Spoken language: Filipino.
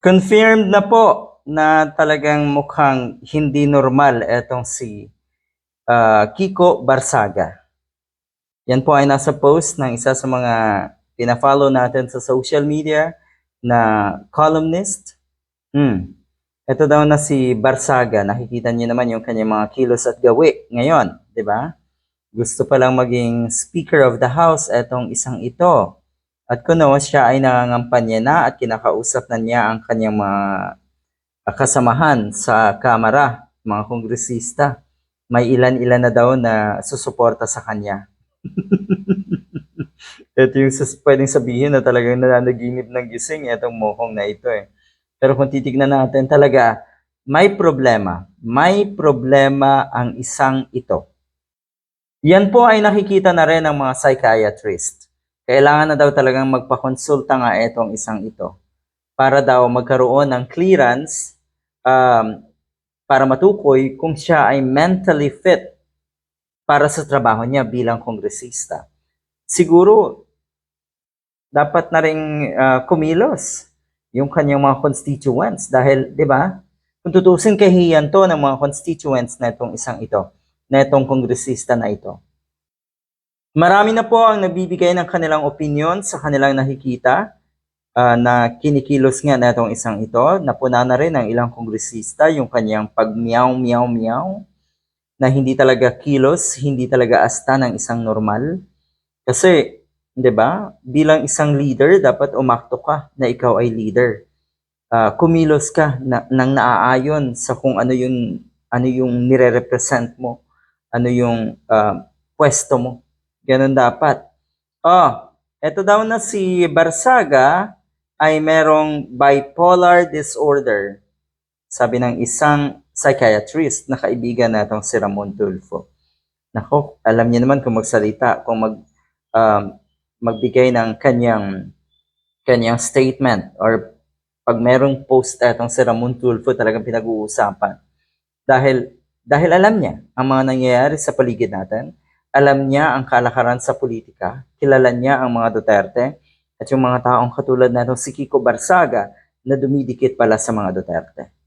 Confirmed na po na talagang mukhang hindi normal etong si ah, Kiko Barsaga. Yan po ay nasa post ng isa sa mga pina-follow natin sa social media na columnist. Hmm. Ito daw na si Barsaga. Nakikita niyo naman yung kanyang mga kilos at gawi ngayon, di ba? Gusto palang maging Speaker of the House etong isang ito. At kuno siya ay nangangampanya na at kinakausap na niya ang kanyang mga ah, kasamahan sa Kamara, mga kongresista. May ilan-ilan na daw na susuporta sa kanya. Ito yung pwedeng sabihin na talagang nananaginip ng gising itong mokong na ito eh. Pero kung titignan natin talaga, may problema. May problema ang isang ito. Yan po ay nakikita na rin ng mga psychiatrist. Kailangan na daw talagang magpakonsulta nga itong isang ito para daw magkaroon ng clearance um, para matukoy kung siya ay mentally fit para sa trabaho niya bilang kongresista. Siguro, dapat na rin ah, kumilos yung kanyang mga constituents dahil, di ba, kung tutusin kahiyan to ng mga constituents na itong isang ito, na itong kongresista na ito. Marami na po ang nabibigay ng kanilang opinion sa kanilang nakikita ah, na kinikilos nga na itong isang ito. Napuna na rin ng ilang kongresista yung kanyang pag meow meow meow na hindi talaga kilos, hindi talaga asta ng isang normal. Kasi, 'di ba? Bilang isang leader, dapat umakto ka na ikaw ay leader. Ah, kumilos ka na, nang naaayon sa kung ano yung ano yung nire-represent mo, ano yung ah, pwesto mo. Ganun dapat. Oh, eto daw na si Barsaga ay merong bipolar disorder. Sabi ng isang psychiatrist na kaibigan natong si Ramon Tulfo. Nako, alam niya naman kung magsalita, kung mag um, magbigay ng kanyang kanyang statement or pag merong post etong si Ramon Tulfo talagang pinag-uusapan. Dahil dahil alam niya ang mga nangyayari sa paligid natin, alam niya ang kalakaran sa politika, kilala niya ang mga Duterte at yung mga taong katulad na si Kiko Barsaga na dumidikit pala sa mga Duterte.